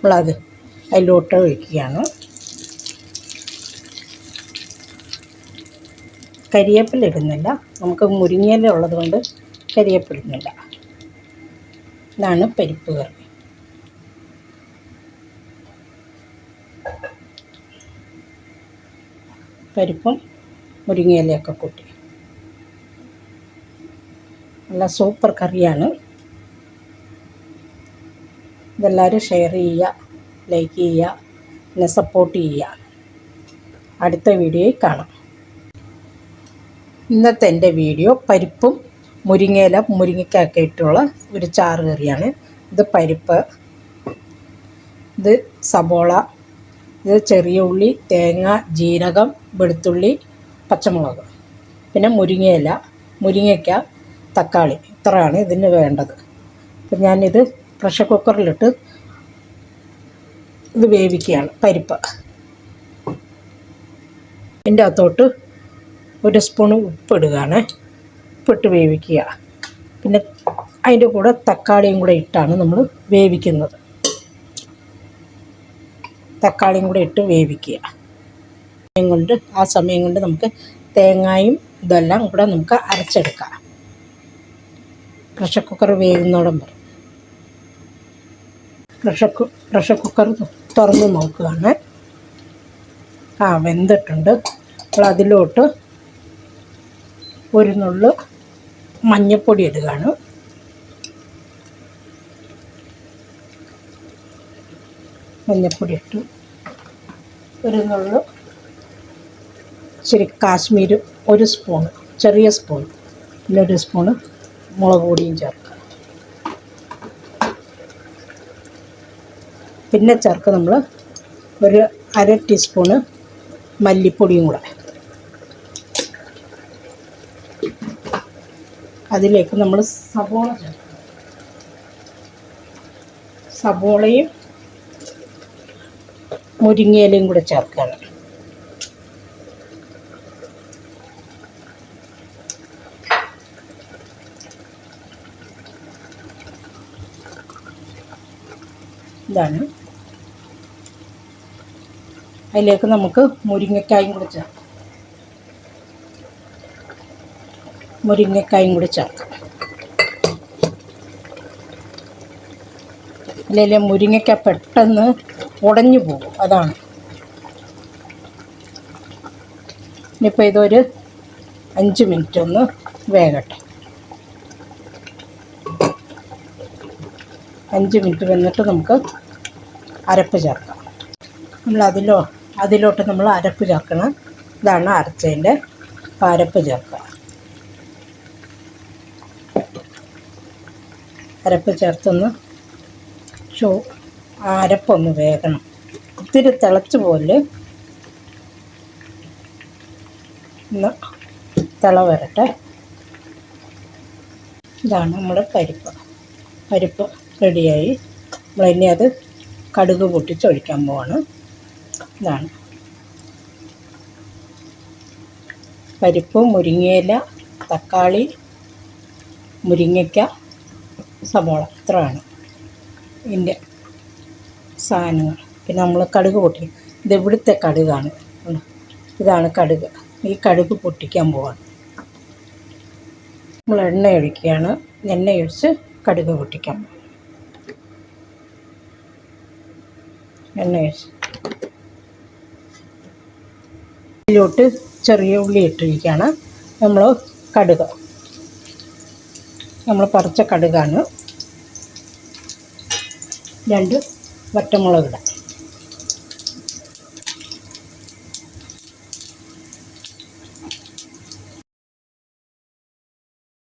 നമ്മളത് അതിലോട്ട് ഒഴിക്കുകയാണ്. കരിയേപ്പില ഇടുന്നില്ല. നമുക്ക് മുരിങ്ങയില ഉള്ളത് കൊണ്ട് കരിയേപ്പില ഇടുന്നില്ല. ഇതാണ് പരിപ്പ് കറി. പരിപ്പും മുരിങ്ങയിലയൊക്കെ കൂട്ടി. നല്ല സൂപ്പർ കറിയാണ്. ഇതെല്ലാവരും ഷെയർ ചെയ്യുക ലൈക്ക് ചെയ്യുക എന്നെ സപ്പോർട്ട് ചെയ്യുക. അടുത്ത വീഡിയോയിൽ കാണാം. ഇന്നത്തെ എന്റെ വീഡിയോ പരിപ്പും മുരിങ്ങയില മുരിങ്ങയ്ക്കൊക്കെ ഇട്ടുള്ള ഒരു ചാറ് കറിയാണ്. ഇത് പരിപ്പ് ഇത് സബോള ഇത് ചെറിയ ഉള്ളി തേങ്ങ ജീരകം വെളുത്തുള്ളി പച്ചമുളക്. പിന്നെ മുരിങ്ങയില മുരിങ്ങയ്ക്ക തക്കാളി. ഇത്രയാണ് ഇതിന് വേണ്ടത്. അപ്പം ഞാനിത് പ്രഷർ കുക്കറിലിട്ട് ഇത് വേവിക്കുകയാണ് പരിപ്പ്. അതിന്റെ അകത്തോട്ട് ഒരു സ്പൂൺ ഉപ്പിടുകയാണ്. ഉപ്പിട്ട് വേവിക്കുക. പിന്നെ അതിന്റെ കൂടെ തക്കാളിയും കൂടെ ഇട്ടാണ് നമ്മൾ വേവിക്കുന്നത്. തക്കാളിയും കൂടെ ഇട്ട് വേവിക്കുക. കൊണ്ട് ആ സമയം കൊണ്ട് നമുക്ക് തേങ്ങായും ഇതെല്ലാം കൂടെ നമുക്ക് അരച്ചെടുക്കാം. പ്രഷർ കുക്കർ വേകുന്നോടം വരെ പ്രഷർ കു പ്രഷർ കുക്കർ തുറന്ന് നോക്കുകയാണ്. ആ വെന്തിട്ടുണ്ട്. അപ്പോൾ അതിലോട്ട് ഒരു നുള്ളു മഞ്ഞൾപ്പൊടി ഇടുകയാണ്. മഞ്ഞൾപ്പൊടി ഇട്ടു ഒരു നുള്ളു ശരി കാശ്മീർ ഒരു സ്പൂൺ ചെറിയ സ്പൂൺ പിന്നെ ഒരു സ്പൂണ് മുളക് പൊടിയും ചേർക്കുക. പിന്നെ ചേർക്കുക നമ്മൾ ഒരു അര ടീസ്പൂണ് മല്ലിപ്പൊടിയും കൂടെ. അതിലേക്ക് നമ്മൾ സബോള സവോളയും മുരിങ്ങയിലയും കൂടെ ചേർക്കുകയാണ്. ഇതാണ് അതിലേക്ക് നമുക്ക് മുരിങ്ങക്കായും കൂടി ചേർക്കാം. മുരിങ്ങക്കായും കൂടി ചേർക്കാം. അല്ലെങ്കിൽ മുരിങ്ങയ്ക്ക പെട്ടെന്ന് ഉടഞ്ഞു പോകും. അതാണ്. ഇനിയിപ്പോൾ ഇതൊരു അഞ്ച് മിനിറ്റ് ഒന്ന് വേകട്ടെ. അഞ്ച് മിനിറ്റ് വന്നിട്ട് നമുക്ക് അരപ്പ് ചേർക്കാം. നമ്മൾ അതിലോ അതിലോട്ട് നമ്മൾ അരപ്പ് ചേർക്കണം. ഇതാണ് അരച്ചതിന്റെ അരപ്പ് ചേർക്കുക. അരപ്പ് ചേർത്തൊന്ന് ചൂ അരപ്പൊന്ന് വേകണം. ഒത്തിരി തിളച്ച് പോലെ ഒന്ന് തിള വരട്ടെ. ഇതാണ് നമ്മുടെ പരിപ്പ്. പരിപ്പ് റെഡിയായി. നമ്മളിനി അത് കടുക് പൊട്ടിച്ചൊഴിക്കാൻ പോവാണ്. ഇതാണ്. പരിപ്പ് മുരിങ്ങയില തക്കാളി മുരിങ്ങയ്ക്ക സബോള ഇത്രയാണ് ഇതിന്റെ സാധനങ്ങൾ. പിന്നെ നമ്മൾ കടുക് പൊട്ടി. ഇത് ഇവിടുത്തെ കടുകാണ്. ഇതാണ് കടുക്. ഈ കടുക് പൊട്ടിക്കാൻ പോവാണ്. നമ്മൾ എണ്ണ ഒഴിക്കുകയാണ്. എണ്ണ ഒഴിച്ച് കടുക് പൊട്ടിക്കാൻ എണ്ണ ഒഴിച്ച്. ഇതിലോട്ട് ചെറിയ ഉള്ളി ഇട്ടിരിക്കുകയാണ്. നമ്മൾ കടുക്. നമ്മൾ പറിച്ച കടുകാണ്. രണ്ട് വറ്റമുളക് ഇടാം.